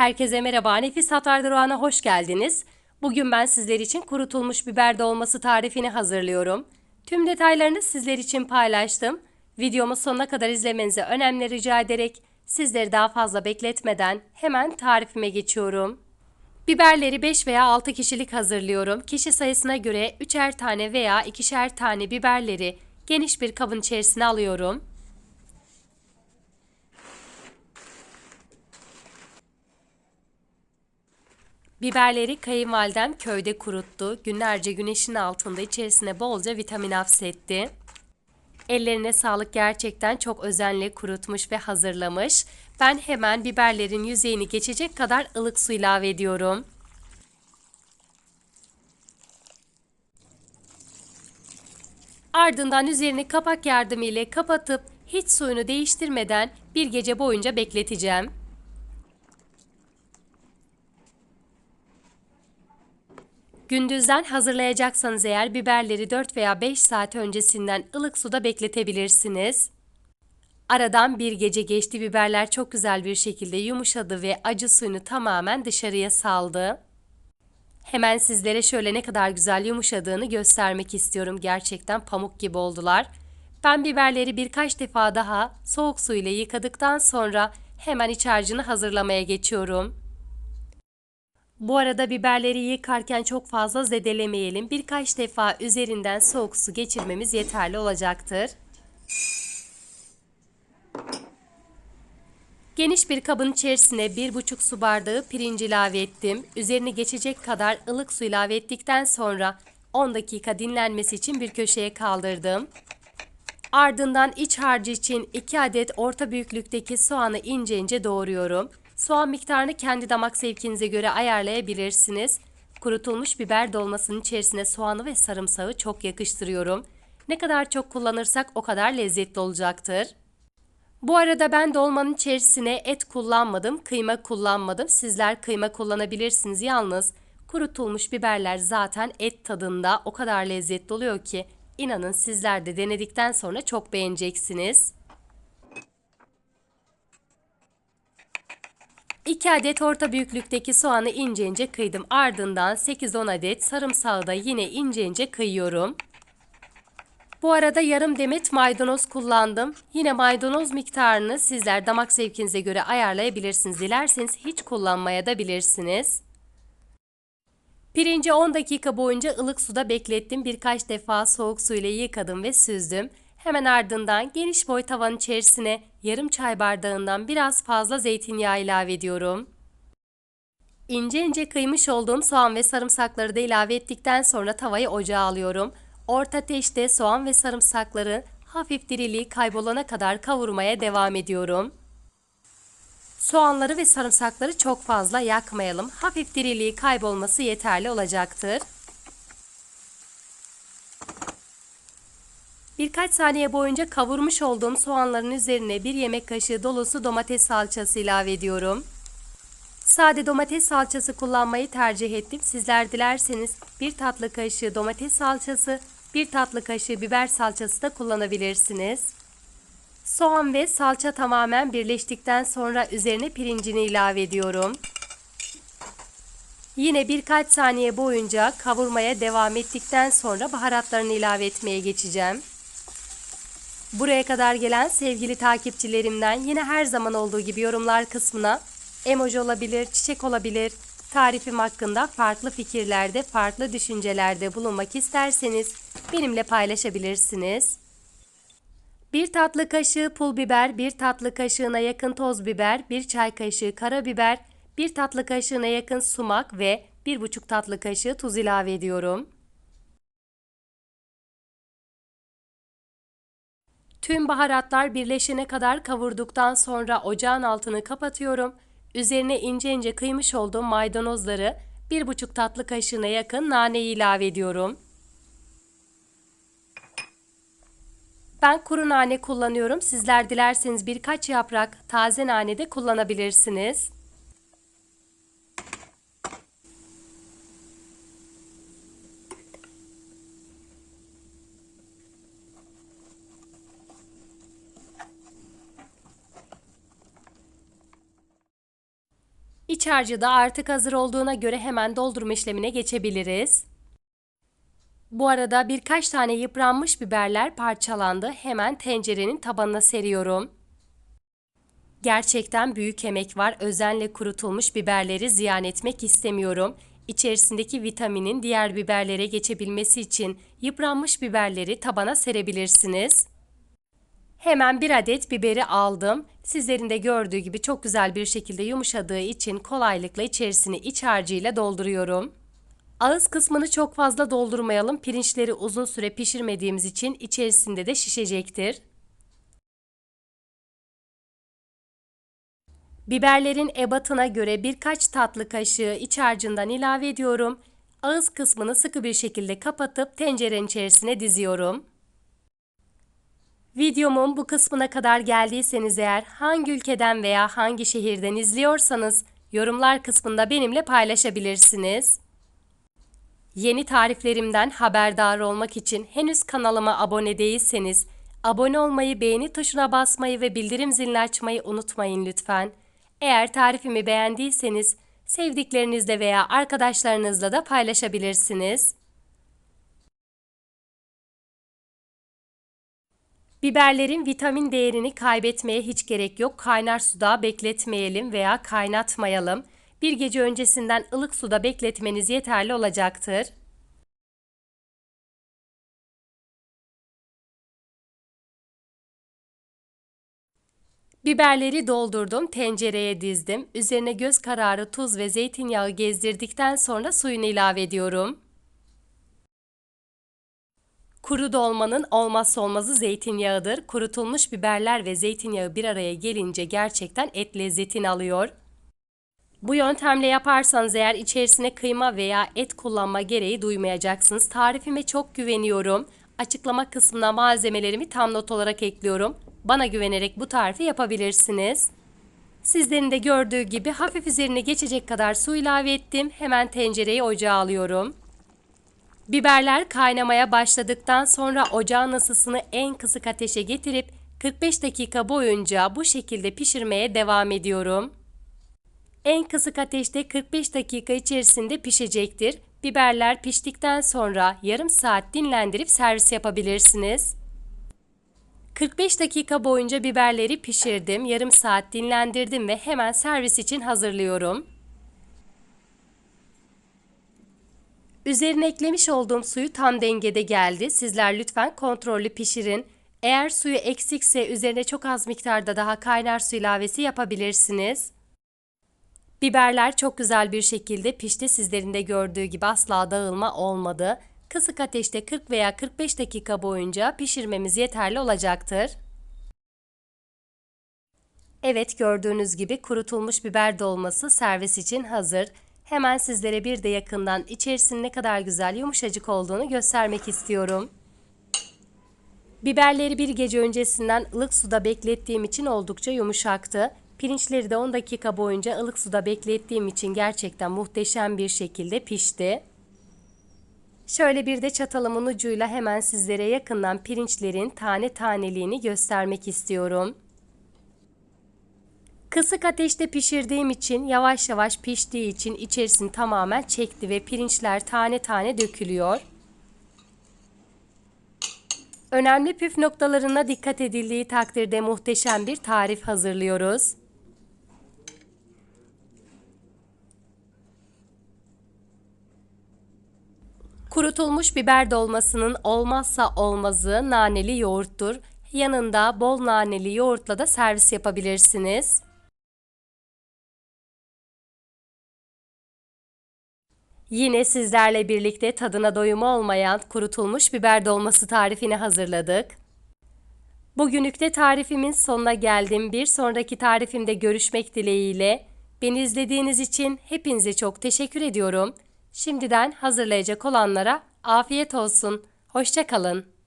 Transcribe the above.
Herkese merhaba. Nefis Hatlar Durağı'na hoş geldiniz. Bugün ben sizler için kurutulmuş biber dolması tarifini hazırlıyorum. Tüm detaylarını sizler için paylaştım. Videomu sonuna kadar izlemenizi önemli rica ederek sizleri daha fazla bekletmeden hemen tarifime geçiyorum. Biberleri 5 veya 6 kişilik hazırlıyorum. Kişi sayısına göre 3'er tane veya 2'şer tane biberleri geniş bir kabın içerisine alıyorum. Biberleri kayınvalidem köyde kuruttu. Günlerce güneşin altında içerisine bolca vitamin hapsetti. Ellerine sağlık gerçekten çok özenle kurutmuş ve hazırlamış. Ben hemen biberlerin yüzeyini geçecek kadar ılık su ilave ediyorum. Ardından üzerini kapak yardımıyla kapatıp hiç suyunu değiştirmeden bir gece boyunca bekleteceğim. Gündüzden hazırlayacaksanız eğer biberleri 4 veya 5 saat öncesinden ılık suda bekletebilirsiniz. Aradan bir gece geçti biberler çok güzel bir şekilde yumuşadı ve acı suyunu tamamen dışarıya saldı. Hemen sizlere şöyle ne kadar güzel yumuşadığını göstermek istiyorum. Gerçekten pamuk gibi oldular. Ben biberleri birkaç defa daha soğuk su ile yıkadıktan sonra hemen iç harcını hazırlamaya geçiyorum. Bu arada biberleri yıkarken çok fazla zedelemeyelim. Birkaç defa üzerinden soğuk su geçirmemiz yeterli olacaktır. Geniş bir kabın içerisine 1,5 su bardağı pirinç ilave ettim. Üzerini geçecek kadar ılık su ilave ettikten sonra 10 dakika dinlenmesi için bir köşeye kaldırdım. Ardından iç harcı için 2 adet orta büyüklükteki soğanı ince ince doğruyorum. Soğan miktarını kendi damak zevkinize göre ayarlayabilirsiniz. Kurutulmuş biber dolmasının içerisine soğanı ve sarımsağı çok yakıştırıyorum. Ne kadar çok kullanırsak o kadar lezzetli olacaktır. Bu arada ben dolmanın içerisine et kullanmadım, kıyma kullanmadım. Sizler kıyma kullanabilirsiniz yalnız. Kurutulmuş biberler zaten et tadında o kadar lezzetli oluyor ki inanın sizler de denedikten sonra çok beğeneceksiniz. 2 adet orta büyüklükteki soğanı ince ince kıydım. Ardından 8-10 adet sarımsağı da yine ince ince kıyıyorum. Bu arada yarım demet maydanoz kullandım. Yine maydanoz miktarını sizler damak zevkinize göre ayarlayabilirsiniz. Dilerseniz hiç kullanmaya da bilirsiniz. Pirinci 10 dakika boyunca ılık suda beklettim. Birkaç defa soğuk suyla yıkadım ve süzdüm. Hemen ardından geniş boy tavanın içerisine yarım çay bardağından biraz fazla zeytinyağı ilave ediyorum. İnce ince kıymış olduğum soğan ve sarımsakları da ilave ettikten sonra tavayı ocağa alıyorum. Orta ateşte soğan ve sarımsakları hafif diriliği kaybolana kadar kavurmaya devam ediyorum. Soğanları ve sarımsakları çok fazla yakmayalım. Hafif diriliği kaybolması yeterli olacaktır. Birkaç saniye boyunca kavurmuş olduğum soğanların üzerine bir yemek kaşığı dolusu domates salçası ilave ediyorum. Sade domates salçası kullanmayı tercih ettim. Sizler dilerseniz bir tatlı kaşığı domates salçası, bir tatlı kaşığı biber salçası da kullanabilirsiniz. Soğan ve salça tamamen birleştikten sonra üzerine pirincini ilave ediyorum. Yine birkaç saniye boyunca kavurmaya devam ettikten sonra baharatlarını ilave etmeye geçeceğim. Buraya kadar gelen sevgili takipçilerimden yine her zaman olduğu gibi yorumlar kısmına emoji olabilir, çiçek olabilir, tarifim hakkında farklı fikirlerde, farklı düşüncelerde bulunmak isterseniz benimle paylaşabilirsiniz. Bir tatlı kaşığı pul biber, bir tatlı kaşığına yakın toz biber, bir çay kaşığı karabiber, bir tatlı kaşığına yakın sumak ve bir buçuk tatlı kaşığı tuz ilave ediyorum. Tüm baharatlar birleşene kadar kavurduktan sonra ocağın altını kapatıyorum. Üzerine ince ince kıymış olduğum maydanozları bir buçuk tatlı kaşığına yakın naneyi ilave ediyorum. Ben kuru nane kullanıyorum. Sizler dilerseniz birkaç yaprak taze nane de kullanabilirsiniz. İç harcı da artık hazır olduğuna göre hemen doldurma işlemine geçebiliriz. Bu arada birkaç tane yıpranmış biberler parçalandı. Hemen tencerenin tabanına seriyorum. Gerçekten büyük emek var. Özenle kurutulmuş biberleri ziyan etmek istemiyorum. İçerisindeki vitaminin diğer biberlere geçebilmesi için yıpranmış biberleri tabana serebilirsiniz. Hemen bir adet biberi aldım. Sizlerin de gördüğü gibi çok güzel bir şekilde yumuşadığı için kolaylıkla içerisini iç harcıyla dolduruyorum. Ağız kısmını çok fazla doldurmayalım. Pirinçleri uzun süre pişirmediğimiz için içerisinde de şişecektir. Biberlerin ebatına göre birkaç tatlı kaşığı iç harcından ilave ediyorum. Ağız kısmını sıkı bir şekilde kapatıp tencerenin içerisine diziyorum. Videomun bu kısmına kadar geldiyseniz eğer hangi ülkeden veya hangi şehirden izliyorsanız yorumlar kısmında benimle paylaşabilirsiniz. Yeni tariflerimden haberdar olmak için henüz kanalıma abone değilseniz abone olmayı, beğeni tuşuna basmayı ve bildirim zilini açmayı unutmayın lütfen. Eğer tarifimi beğendiyseniz sevdiklerinizle veya arkadaşlarınızla da paylaşabilirsiniz. Biberlerin vitamin değerini kaybetmeye hiç gerek yok. Kaynar suda bekletmeyelim veya kaynatmayalım. Bir gece öncesinden ılık suda bekletmeniz yeterli olacaktır. Biberleri doldurdum, tencereye dizdim. Üzerine göz kararı tuz ve zeytinyağı gezdirdikten sonra suyunu ilave ediyorum. Kuru dolmanın olmazsa olmazı zeytinyağıdır. Kurutulmuş biberler ve zeytinyağı bir araya gelince gerçekten et lezzetini alıyor. Bu yöntemle yaparsanız eğer içerisine kıyma veya et kullanma gereği duymayacaksınız. Tarifime çok güveniyorum. Açıklama kısmına malzemelerimi tam not olarak ekliyorum. Bana güvenerek bu tarifi yapabilirsiniz. Sizlerin de gördüğü gibi hafif üzerine geçecek kadar su ilave ettim. Hemen tencereyi ocağa alıyorum. Biberler kaynamaya başladıktan sonra ocağın ısısını en kısık ateşe getirip 45 dakika boyunca bu şekilde pişirmeye devam ediyorum. En kısık ateşte 45 dakika içerisinde pişecektir. Biberler piştikten sonra yarım saat dinlendirip servis yapabilirsiniz. 45 dakika boyunca biberleri pişirdim, yarım saat dinlendirdim ve hemen servis için hazırlıyorum. Üzerine eklemiş olduğum suyu tam dengede geldi. Sizler lütfen kontrollü pişirin. Eğer suyu eksikse üzerine çok az miktarda daha kaynar su ilavesi yapabilirsiniz. Biberler çok güzel bir şekilde pişti. Sizlerin de gördüğü gibi asla dağılma olmadı. Kısık ateşte 40 veya 45 dakika boyunca pişirmemiz yeterli olacaktır. Evet gördüğünüz gibi kurutulmuş biber dolması servis için hazır. Hemen sizlere bir de yakından içerisinin ne kadar güzel yumuşacık olduğunu göstermek istiyorum. Biberleri bir gece öncesinden ılık suda beklettiğim için oldukça yumuşaktı. Pirinçleri de 10 dakika boyunca ılık suda beklettiğim için gerçekten muhteşem bir şekilde pişti. Şöyle bir de çatalımın ucuyla hemen sizlere yakından pirinçlerin tane taneliğini göstermek istiyorum. Kısık ateşte pişirdiğim için yavaş yavaş piştiği için içerisini tamamen çekti ve pirinçler tane tane dökülüyor. Önemli püf noktalarına dikkat edildiği takdirde muhteşem bir tarif hazırlıyoruz. Kurutulmuş biber dolmasının olmazsa olmazı naneli yoğurttur. Yanında bol naneli yoğurtla da servis yapabilirsiniz. Yine sizlerle birlikte tadına doyumu olmayan kurutulmuş biber dolması tarifini hazırladık. Bugünlük de tarifimin sonuna geldim. Bir sonraki tarifimde görüşmek dileğiyle. Beni izlediğiniz için hepinize çok teşekkür ediyorum. Şimdiden hazırlayacak olanlara afiyet olsun. Hoşçakalın.